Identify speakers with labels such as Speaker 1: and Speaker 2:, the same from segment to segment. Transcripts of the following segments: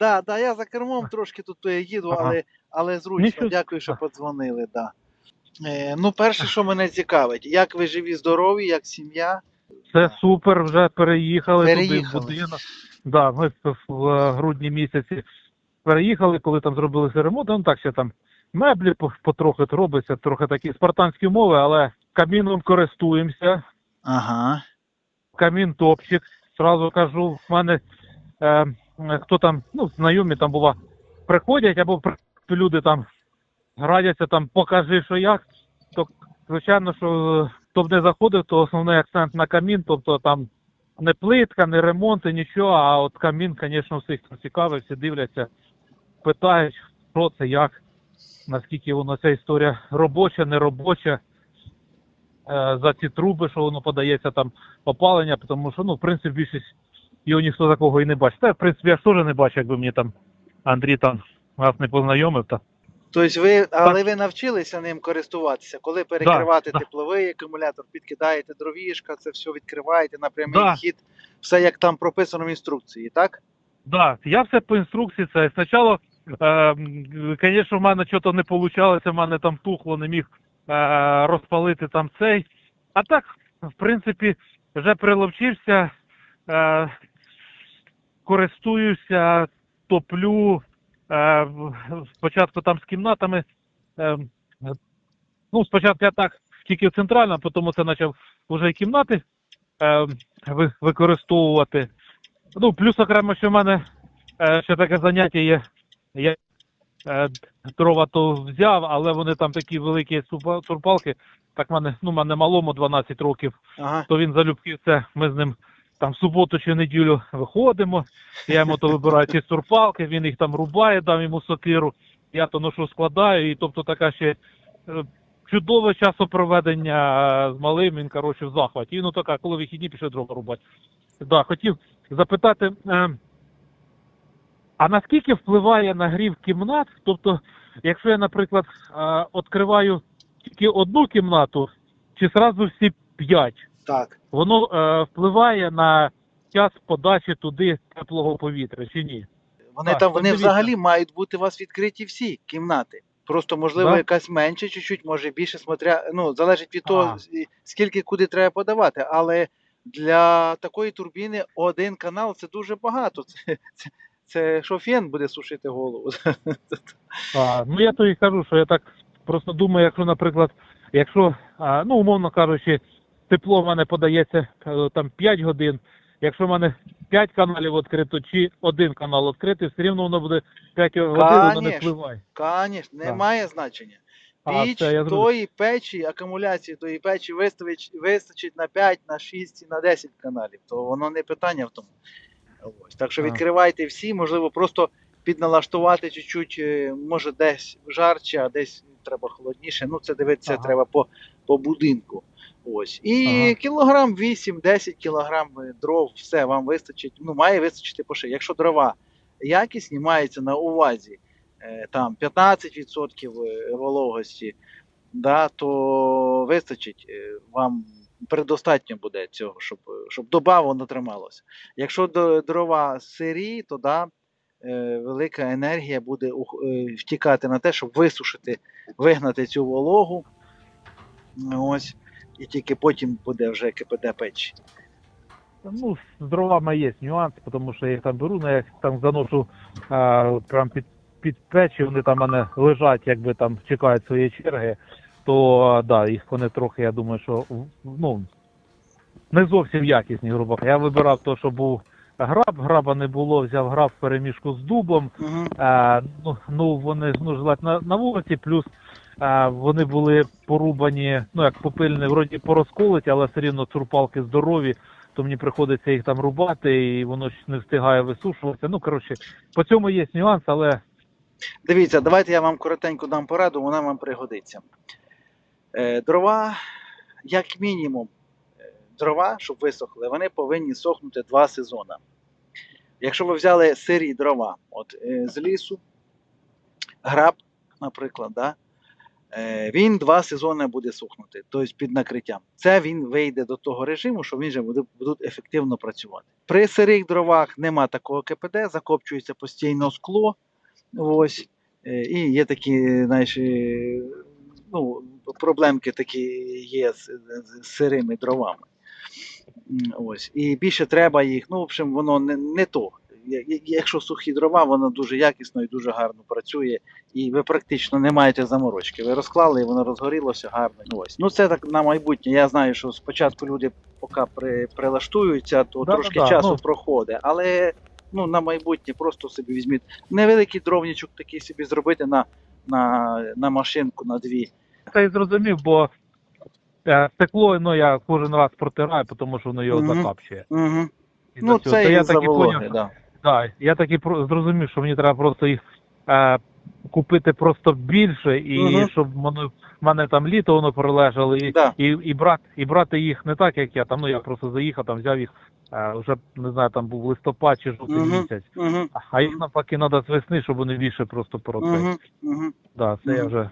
Speaker 1: Да, да, я за кермом трошки тут їду,
Speaker 2: Ага.
Speaker 1: але, але зручно.
Speaker 2: Нічого.
Speaker 1: Дякую, що подзвонили. Да. Е, ну, перше, що мене цікавить, як ви живі, здорові, як сім'я?
Speaker 2: Це супер, вже переїхали, туди в будинок. Да, ми в, грудні місяці переїхали, коли там зробили ремонт. Ну так ще там меблі потрохи робиться, трохи такі спартанські умови, але каміном користуємося.
Speaker 1: Ага.
Speaker 2: камін топчик. Сразу кажу, в мене е, хто там, ну, знайомі там бува, приходять або люди там радяться, там покажи, що як. То звичайно, що е, хто б не заходив, то основний акцент на камін, тобто там не плитка, не ремонт, і нічого, а от камін, звісно, всіх цікавить, всі дивляться, питають, що це, як, наскільки воно ця історія робоча, не робоча е, за ці труби, що воно подається там опалення, тому що, ну, в принципі, більшість його ніхто такого і не бачить. Та, в принципі, я ж теж не бачу, якби мені там Андрій там вас не познайомив. Та.
Speaker 1: Тобто ви, але ви навчилися ним користуватися, коли перекривати
Speaker 2: да.
Speaker 1: тепловий акумулятор, підкидаєте дровішка, це все відкриваєте на прямий
Speaker 2: Да.
Speaker 1: хід, все як там прописано в інструкції, так?
Speaker 2: Да, я все по інструкції. Це спочатку, е, звісно, в мене щось не вийшло, в мене там тухло, не міг е, розпалити там цей. А так, в принципі, вже приловчився, е, користуюся, топлю. Е, спочатку там з кімнатами. Е, ну, спочатку я так тільки центрально, потім це почав вже і кімнати е, використовувати. Ну, плюс окремо, що в мене е, ще таке заняття є. Я е, дрова то взяв, але вони там такі великі турпалки. Так в мене, ну, в мене малому 12 років,
Speaker 1: Ага.
Speaker 2: то він залюбки це. Ми з ним там в суботу чи неділю виходимо. Я йому то вибираю ці турпалки, він їх там рубає, дам йому сокиру, я то ношу складаю, і тобто така ще е, чудове часопроведення е, з малим, він коротше в захваті. І ну така, коли вихідні пішли дрова рубати. Да, хотів запитати, е, а наскільки впливає нагрів кімнат? Тобто, якщо я, наприклад, відкриваю тільки одну кімнату, чи зразу всі п'ять,
Speaker 1: Так.
Speaker 2: воно е, впливає на час подачі туди теплого повітря чи ні?
Speaker 1: Вони
Speaker 2: Так,
Speaker 1: там вони взагалі мають бути у вас відкриті всі кімнати. Просто, можливо,
Speaker 2: Да?
Speaker 1: якась менше, чуть-чуть, може більше, смотря, ну, залежить від того,
Speaker 2: Ага.
Speaker 1: з- скільки куди треба подавати. Але для такої турбіни один канал це дуже багато. Це, це, це що фен буде сушити голову.
Speaker 2: А, ну я то і кажу, що я так просто думаю, якщо, наприклад, якщо, а, ну, умовно кажучи, тепло в мене подається е, там 5 годин, якщо в мене 5 каналів відкрито чи один канал відкритий, все рівно воно буде 5 годин, воно не впливає.
Speaker 1: Звісно, не
Speaker 2: Так.
Speaker 1: має значення.
Speaker 2: А,
Speaker 1: Піч
Speaker 2: це
Speaker 1: тої печі, акумуляції тої печі виставить, вистачить на 5, на 6 і на 10 каналів. То воно не питання в тому. Ось. Так що відкривайте всі, можливо, просто підналаштувати чуть-чуть, е, може десь жарче, а десь треба холодніше. Ну, це дивитися
Speaker 2: Ага.
Speaker 1: треба по, по будинку. Ось. І
Speaker 2: Ага.
Speaker 1: кілограм 8-10 кілограм дров, все вам вистачить. Ну, має вистачити по шиї. Якщо дрова якісні, мається на увазі е, там 15% е, вологості, да, то вистачить е, вам предостатньо буде цього, щоб, щоб доба воно трималося. Якщо дрова сирі, то да, велика енергія буде втікати на те, щоб висушити, вигнати цю вологу. Ось. І тільки потім буде вже КПД печі.
Speaker 2: Ну, з дровами є нюанс, тому що я їх там беру, ну, я їх там заношу а, прям під, під печі, вони там мене лежать, якби там чекають своєї черги, то а, да, їх вони трохи, я думаю, що ну, не зовсім якісні, грубо. Я вибирав то, що був граб, граба не було, взяв граб в переміжку з дубом,
Speaker 1: Угу.
Speaker 2: а, ну, ну, вони ну, жилать на, на вулиці, плюс а, вони були порубані, ну як попильні, вроді порозколоті, але все рівно цурпалки здорові, то мені приходиться їх там рубати, і воно ж не встигає висушуватися. Ну, коротше, по цьому є нюанс, але
Speaker 1: Дивіться, давайте я вам коротенько дам пораду, вона вам пригодиться. Е, дрова, як мінімум, е, дрова, щоб висохли, вони повинні сохнути два сезони. Якщо ви взяли сирі дрова от, е, з лісу, граб, наприклад, да, е, він два сезони буде сухнути, тобто під накриттям. Це він вийде до того режиму, що він вже буде будуть ефективно працювати. При сирих дровах нема такого КПД, закопчується постійно скло. Ось. Е, І є такі, знаєш, е, ну, проблемки такі є з, з сирими дровами. Ось. І більше треба їх. Ну, в общем, воно не, не то. Якщо сухі дрова, воно дуже якісно і дуже гарно працює, і ви практично не маєте заморочки. Ви розклали, і воно розгорілося гарно. Ось. Ну це так на майбутнє. Я знаю, що спочатку люди поки при, прилаштуються, то
Speaker 2: Да-да-да,
Speaker 1: трошки часу
Speaker 2: ну.
Speaker 1: проходить. Але ну, на майбутнє просто собі візьміть невеликий дровничок такий собі зробити на, на, на машинку на дві.
Speaker 2: Це і зрозумів, бо стекло ну, я кожен раз протираю, тому що воно його
Speaker 1: Мгм.
Speaker 2: закапчує.
Speaker 1: Угу.
Speaker 2: І
Speaker 1: Ну,
Speaker 2: до цього.
Speaker 1: це і за вологи,
Speaker 2: поняв,
Speaker 1: да.
Speaker 2: Да, я так і про- зрозумів, що мені треба просто їх е, купити просто більше, і
Speaker 1: Мгм.
Speaker 2: щоб воно в мене там літо воно пролежало, і,
Speaker 1: Да.
Speaker 2: і, і, брати, і брати їх не так, як я там. Ну я просто заїхав, там взяв їх е, вже не знаю, там був листопад чи жовтий
Speaker 1: Мгм.
Speaker 2: місяць.
Speaker 1: Угу.
Speaker 2: А їх навпаки треба з весни, щоб вони більше просто поросли.
Speaker 1: Угу. Угу.
Speaker 2: Да, це я
Speaker 1: Мгм.
Speaker 2: вже.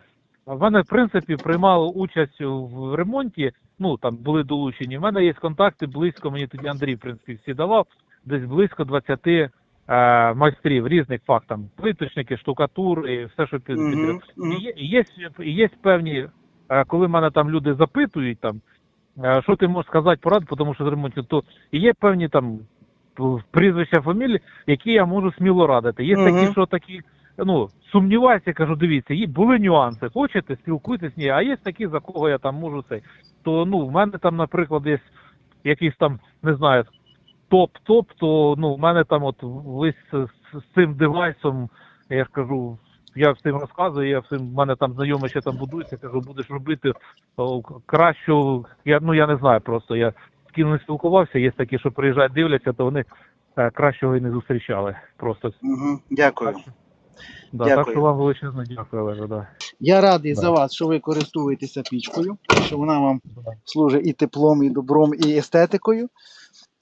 Speaker 2: В мене, в принципі, приймали участь в ремонті, ну там були долучені. В мене є контакти близько, мені тоді Андрій, в принципі, всі давав, десь близько 20 е, майстрів різних фах, там плиточники, штукатур і все, що під,
Speaker 1: мгм.
Speaker 2: І є, є, є певні, е, коли мене там люди запитують, там, е, що ти можеш сказати поради, тому що з ремонту, то є певні там прізвища фамілії, які я можу сміло радити. Є
Speaker 1: Мгм.
Speaker 2: такі, що такі, ну, сумніваюся, кажу, дивіться, є, були нюанси, хочете, спілкуйтесь, ні, а є такі, за кого я там можу цей. То ну, в мене там, наприклад, є якийсь там, не знаю, топ-топ, то ну, в мене там от ви з, з, цим девайсом, я ж кажу, я всім розказую, я всім, в мене там знайомий ще там будується, кажу, будеш робити о, кращу, я, ну я не знаю просто, я з ким не спілкувався, є такі, що приїжджають, дивляться, то вони е, кращого і не зустрічали. Просто
Speaker 1: Угу. Дякую.
Speaker 2: Да,
Speaker 1: Дякую.
Speaker 2: так що вам величезно дякую, Олеже, да.
Speaker 1: Я радий
Speaker 2: Да.
Speaker 1: за вас, що ви користуєтеся пічкою, що вона вам
Speaker 2: Да.
Speaker 1: служить і теплом, і добром, і естетикою.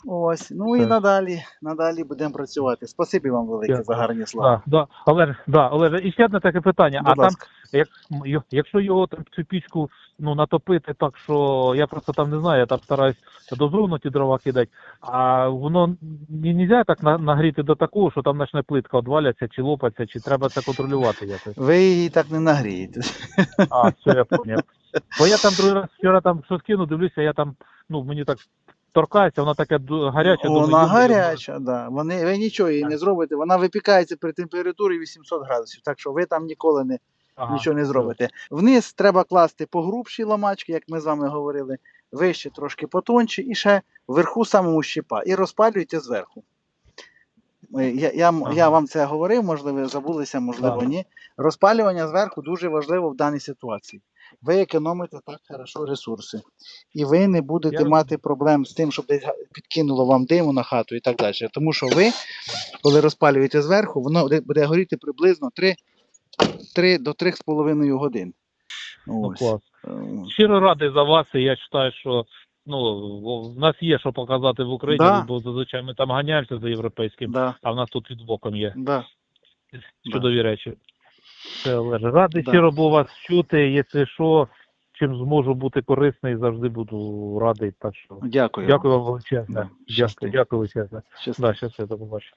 Speaker 1: Ось. Ну і
Speaker 2: Так.
Speaker 1: надалі, надалі будемо працювати. Спасибі вам велике
Speaker 2: Дякую.
Speaker 1: за гарні слова.
Speaker 2: Да, да, Олеже, да, Олеже, і ще одне таке питання. а
Speaker 1: Будь
Speaker 2: там. Як, якщо його там цю пічку ну, натопити так, що я просто там не знаю, я там стараюсь дозовно ті дрова кидати, а воно не можна так нагріти до такого, що там почне плитка одваляться чи лопаться, чи треба це контролювати якось.
Speaker 1: Ви її так не нагрієте.
Speaker 2: А, все, я поняв. Бо я там другий раз вчора там що скину, дивлюся, я там, ну мені так торкається, вона гаряча. думаю,
Speaker 1: Вона
Speaker 2: «Йо-моє,
Speaker 1: гаряча, да. Вони, ви нічого її не зробите. Вона випікається при температурі 800 градусів, так що ви там ніколи не,
Speaker 2: ага,
Speaker 1: нічого не зробите. Вниз треба класти погрубші ламачки, як ми з вами говорили, вище трошки потонші, і ще вверху самому щепа. І розпалюйте зверху. Е, Я, я, м- я вам це говорив, можливо, ви забулися, можливо,
Speaker 2: Так.
Speaker 1: ні. Розпалювання зверху дуже важливо в даній ситуації. Ви економите так хорошо ресурси. І ви не будете
Speaker 2: Я
Speaker 1: мати проблем з тим, щоб десь підкинуло вам диму на хату і так далі. Тому що ви, коли розпалюєте зверху, воно буде- горіти приблизно 3, 3 до 3,5 годин.
Speaker 2: Ну,
Speaker 1: Ось.
Speaker 2: клас.
Speaker 1: Е,
Speaker 2: Щиро радий за вас, і я вважаю, що ну, в нас є що показати в Україні,
Speaker 1: Да.
Speaker 2: бо зазвичай ми там ганяємося за європейським,
Speaker 1: Да,
Speaker 2: а в нас тут під боком є
Speaker 1: да.
Speaker 2: чудові речі. Це Олеже. Радий
Speaker 1: Да.
Speaker 2: щиро був вас чути, якщо що, чим зможу бути корисний, завжди буду радий. Так що
Speaker 1: Дякую.
Speaker 2: дякую вам величезне.
Speaker 1: Да,
Speaker 2: Дякую,
Speaker 1: щасти.
Speaker 2: дякую величезне.
Speaker 1: Щасти.
Speaker 2: Да, щасливо, до побачення.